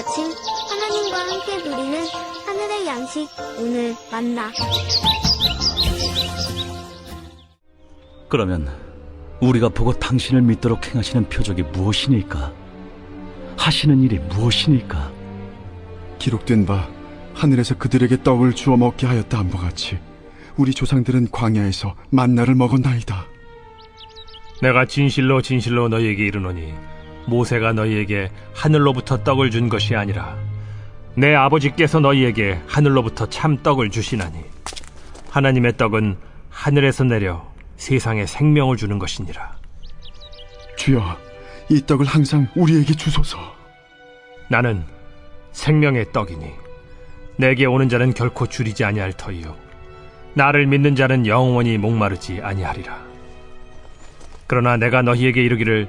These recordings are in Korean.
아침 하나님과 함께 누리는 하늘의 양식 오늘 만나 그러면 우리가 보고 당신을 믿도록 행하시는 표적이 무엇이니까? 하시는 일이 무엇이니까? 기록된 바 하늘에서 그들에게 떡을 주어 먹게 하였다 함과 같이 우리 조상들은 광야에서 만나를 먹었나이다. 내가 진실로 진실로 너희에게 이르노니 모세가 너희에게 하늘로부터 떡을 준 것이 아니라 내 아버지께서 너희에게 하늘로부터 참 떡을 주시나니 하나님의 떡은 하늘에서 내려 세상에 생명을 주는 것이니라 주여, 이 떡을 항상 우리에게 주소서. 나는 생명의 떡이니 내게 오는 자는 결코 줄이지 아니할 터이요 나를 믿는 자는 영원히 목마르지 아니하리라 그러나 내가 너희에게 이르기를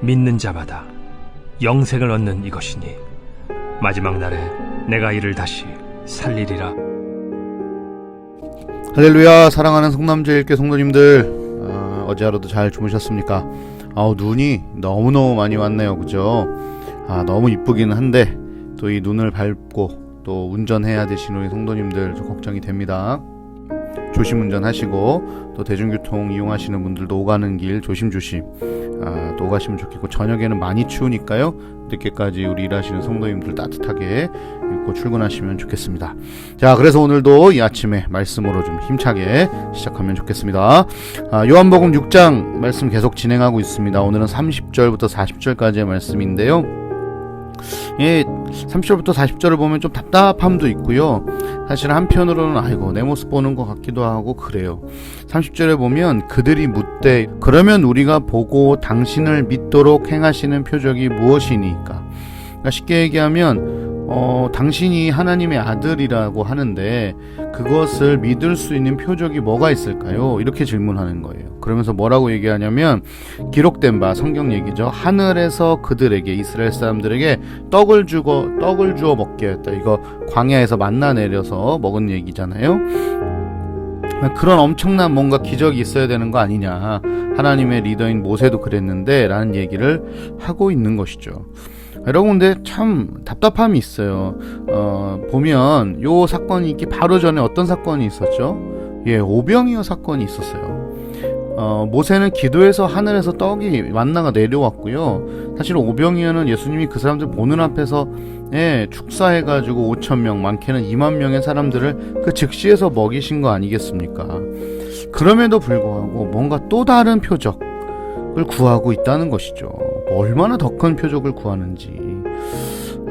믿는 자마다 영생을 얻는 이것이니 마지막 날에 내가 이를 다시 살리리라. 할렐루야 사랑하는 성남제일교 성도님들 어, 어제 하루도 잘 주무셨습니까? 아우 눈이 너무너무 많이 왔네요 그죠? 아 너무 이쁘기는 한데 또 이 눈을 밟고 또 운전해야 되시는 우리 성도님들 좀 걱정이 됩니다 조심 운전하시고 또 대중교통 이용하시는 분들도 오가는 길 조심조심 아, 또 오가시면 좋겠고 저녁에는 많이 추우니까요 늦게까지 우리 일하시는 성도님들 따뜻하게 입고 출근하시면 좋겠습니다 자, 그래서 오늘도 이 아침에 말씀으로 좀 힘차게 시작하면 좋겠습니다. 아, 요한복음 6장 말씀 계속 진행하고 있습니다. 오늘은 30절부터 40절까지의 말씀인데요. 예, 30절부터 40절을 보면 좀 답답함도 있고요. 사실 한편으로는 아이고 내 모습 보는 것 같기도 하고 그래요. 30절에 보면 그들이 묻되 그러면 우리가 보고 당신을 믿도록 행하시는 표적이 무엇이니까? 그러니까 쉽게 얘기하면 어, 당신이 하나님의 아들이라고 하는데 그것을 믿을 수 있는 표적이 뭐가 있을까요? 이렇게 질문하는 거예요. 그러면서 뭐라고 얘기하냐면 기록된 바 성경 얘기죠. 하늘에서 그들에게 이스라엘 사람들에게 떡을 주고 떡을 주어 먹게 했다. 이거 광야에서 만나 내려서 먹은 얘기잖아요. 그런 엄청난 뭔가 기적이 있어야 되는 거 아니냐. 하나님의 리더인 모세도 그랬는데 라는 얘기를 하고 있는 것이죠. 여러분 근데 참 답답함이 있어요. 어, 보면 요 사건이 있기 바로 전에 어떤 사건이 있었죠? 예, 오병이어 사건이 있었어요. 어, 모세는 기도해서 하늘에서 떡이 만나가 내려왔고요. 사실 오병이어는 예수님이 그 사람들 보는 앞에서 예, 축사해가지고 5천 명, 많게는 2만 명의 사람들을 그 즉시에서 먹이신 거 아니겠습니까? 그럼에도 불구하고 뭔가 또 다른 표적을 구하고 있다는 것이죠. 얼마나 더 큰 표적을 구하는지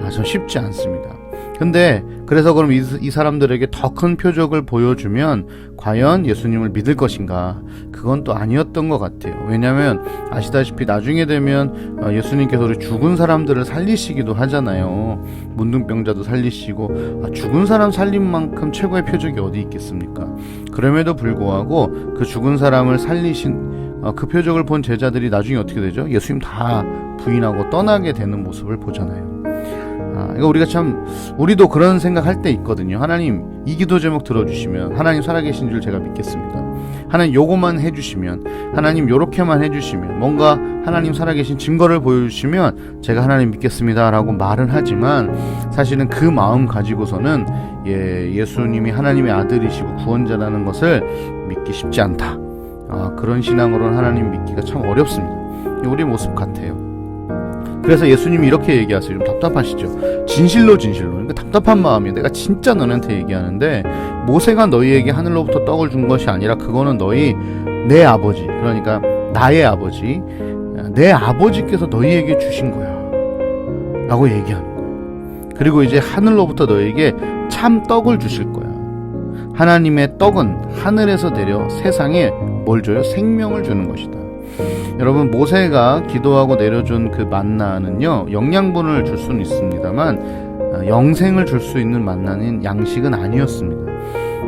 아, 전 쉽지 않습니다. 근데 그래서 그럼 이, 이 사람들에게 더 큰 표적을 보여주면 과연 예수님을 믿을 것인가? 그건 또 아니었던 것 같아요. 왜냐하면 아시다시피 나중에 되면 어, 예수님께서 우리 죽은 사람들을 살리시기도 하잖아요. 문둥병자도 살리시고 아, 죽은 사람 살린 만큼 최고의 표적이 어디 있겠습니까? 그럼에도 불구하고 그 죽은 사람을 살리신 어, 그 표적을 본 제자들이 나중에 어떻게 되죠? 예수님 다 부인하고 떠나게 되는 모습을 보잖아요. 아, 이거 우리가 참 우리도 그런 생각할 때 있거든요. 하나님 이 기도 제목 들어주시면 하나님 살아계신 줄 제가 믿겠습니다. 하나님 요거만 해주시면 하나님 요렇게만 해주시면 뭔가 하나님 살아계신 증거를 보여주시면 제가 하나님 믿겠습니다라고 말은 하지만 사실은 그 마음 가지고서는 예, 예수님이 하나님의 아들이시고 구원자라는 것을 믿기 쉽지 않다. 아, 그런 신앙으로는 하나님 믿기가 참 어렵습니다. 우리 모습 같아요. 그래서 예수님이 이렇게 얘기하세요. 좀 답답하시죠? 진실로 진실로. 그러니까 답답한 마음이 내가 진짜 너네한테 얘기하는데 모세가 너희에게 하늘로부터 떡을 준 것이 아니라 그거는 너희 내 아버지 그러니까 나의 아버지 내 아버지께서 너희에게 주신 거야. 라고 얘기하는 거예요. 그리고 이제 하늘로부터 너희에게 참 떡을 주실 거야. 하나님의 떡은 하늘에서 내려 세상에 뭘 줘요? 생명을 주는 것이다. 여러분 모세가 기도하고 내려준 그 만나는요 영양분을 줄 수는 있습니다만 어, 영생을 줄 수 있는 만나는 양식은 아니었습니다.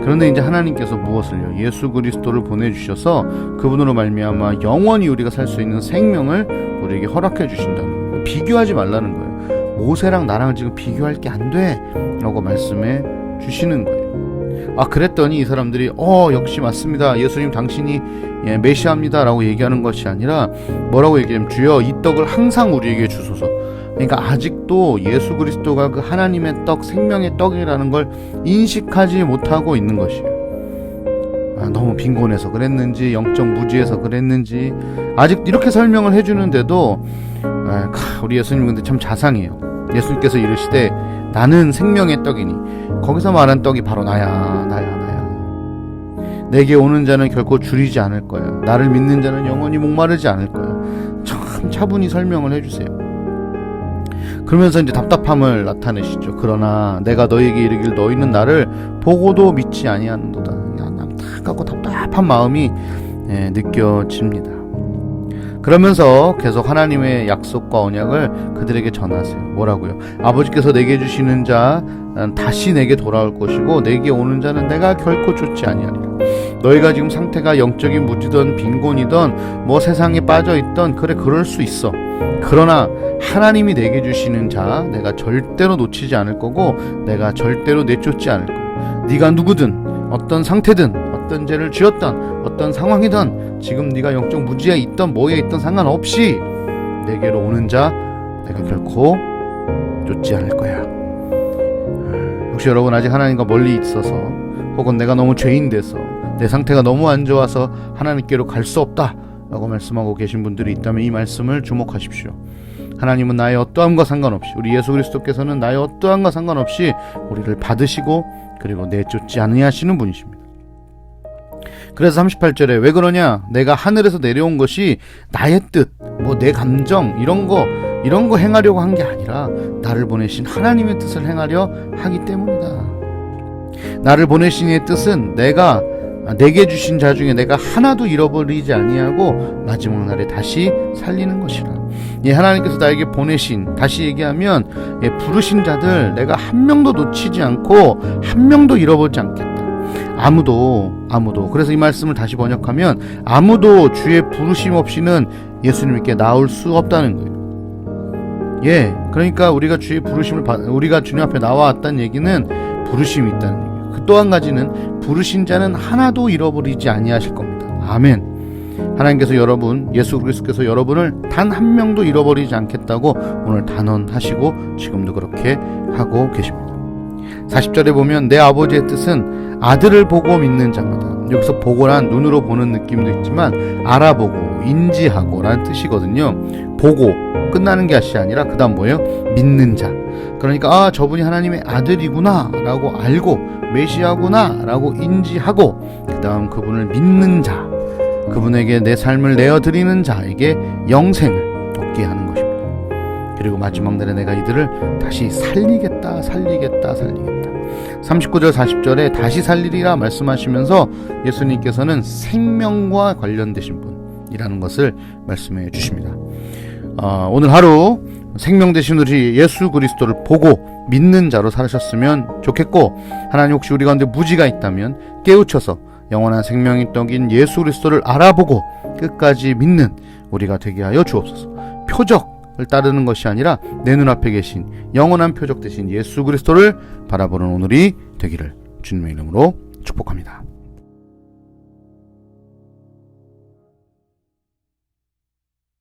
그런데 이제 하나님께서 무엇을요? 예수 그리스도를 보내주셔서 그분으로 말미암아 영원히 우리가 살 수 있는 생명을 우리에게 허락해 주신다는 거예요. 비교하지 말라는 거예요. 모세랑 나랑 지금 비교할 게 안 돼. 라고 말씀해 주시는 거예요. 아 그랬더니 이 사람들이 어 역시 맞습니다. 예수님 당신이 예, 메시아입니다라고 얘기하는 것이 아니라 뭐라고 얘기하면 주여 이 떡을 항상 우리에게 주소서. 그러니까 아직도 예수 그리스도가 그 하나님의 떡, 생명의 떡이라는 걸 인식하지 못하고 있는 것이에요. 아, 너무 빈곤해서 그랬는지, 영적 무지해서 그랬는지, 아직 이렇게 설명을 해주는데도, 아, 카, 우리 예수님 근데 참 자상해요. 예수님께서 이르시되, 나는 생명의 떡이니, 거기서 말한 떡이 바로 나야, 나야, 나야. 내게 오는 자는 결코 줄이지 않을 거야. 나를 믿는 자는 영원히 목마르지 않을 거야. 참 차분히 설명을 해주세요. 그러면서 이제 답답함을 나타내시죠. 그러나 내가 너에게 이르길 너희는 나를 보고도 믿지 아니하는도다. 야, 안타깝고 답답한 마음이 예, 느껴집니다. 그러면서 계속 하나님의 약속과 언약을 그들에게 전하세요. 뭐라고요? 아버지께서 내게 주시는 자 음, 다시 내게 돌아올 것이고 내게 오는 자는 내가 결코 쫓지 아니하리라. 너희가 지금 상태가 영적인 무지든 빈곤이든 뭐 세상에 빠져 있던 그래 그럴 수 있어. 그러나 하나님이 내게 주시는 자 내가 절대로 놓치지 않을 거고 내가 절대로 내쫓지 않을 거야. 네가 누구든 어떤 상태든 어떤 죄를 지었던 어떤 상황이든 지금 네가 영적 무지에 있던 뭐에 있던 상관없이 내게로 오는 자 내가 결코 쫓지 않을 거야. 음, 혹시 여러분 아직 하나님과 멀리 있어서 혹은 내가 너무 죄인 돼서 내 상태가 너무 안 좋아서 하나님께로 갈 수 없다 라고 말씀하고 계신 분들이 있다면 이 말씀을 주목하십시오. 하나님은 나의 어떠함과 상관없이 우리 예수 그리스도께서는 나의 어떠함과 상관없이 우리를 받으시고 그리고 내쫓지 아니하시는 분이십니다. 그래서 38절에 왜 그러냐? 내가 하늘에서 내려온 것이 나의 뜻, 뭐 내 감정 이런 거 이런 거 행하려고 한 게 아니라 나를 보내신 하나님의 뜻을 행하려 하기 때문이다. 나를 보내신 이의 뜻은 내가 내게 주신 자 중에 내가 하나도 잃어버리지 아니하고 마지막 날에 다시 살리는 것이라. 예, 하나님께서 나에게 보내신 다시 얘기하면 예, 부르신 자들 내가 한 명도 놓치지 않고 한 명도 잃어버리지 않겠다. 아무도 아무도 그래서 이 말씀을 다시 번역하면 아무도 주의 부르심 없이는 예수님께 나올 수 없다는 거예요. 예, 그러니까 우리가 주의 부르심을 받, 우리가 주님 앞에 나와왔다는 얘기는 부르심이 있다는 얘기예요. 그 또 한 가지는 부르신 자는 하나도 잃어버리지 아니하실 겁니다. 아멘. 하나님께서 여러분, 예수 그리스도께서 여러분을 단 한 명도 잃어버리지 않겠다고 오늘 단언하시고 지금도 그렇게 하고 계십니다. 40절에 보면 내 아버지의 뜻은 아들을 보고 믿는 자마다 여기서 보고란 눈으로 보는 느낌도 있지만 알아보고 인지하고 라는 뜻이거든요. 보고 끝나는 것이 아니라 그 다음 뭐예요? 믿는 자. 그러니까 아 저분이 하나님의 아들이구나 라고 알고 메시아구나 라고 인지하고 그 다음 그분을 믿는 자. 그분에게 내 삶을 내어 드리는 자에게 영생을 얻게 하는 것입니다. 그리고 마지막 날에 내가 이들을 다시 살리겠다, 살리겠다, 살리겠다. 39절, 40절에 다시 살리리라 말씀하시면서 예수님께서는 생명과 관련되신 분이라는 것을 말씀해 주십니다. 어, 오늘 하루 생명 되신 우리 예수 그리스도를 보고 믿는 자로 살으셨으면 좋겠고 하나님 혹시 우리 가운데 무지가 있다면 깨우쳐서 영원한 생명이 떡인 예수 그리스도를 알아보고 끝까지 믿는 우리가 되게 하여 주옵소서. 표적을 따르는 것이 아니라 내 눈앞에 계신 영원한 표적 되신 예수 그리스도를 바라보는 오늘이 되기를 주님의 이름으로 축복합니다.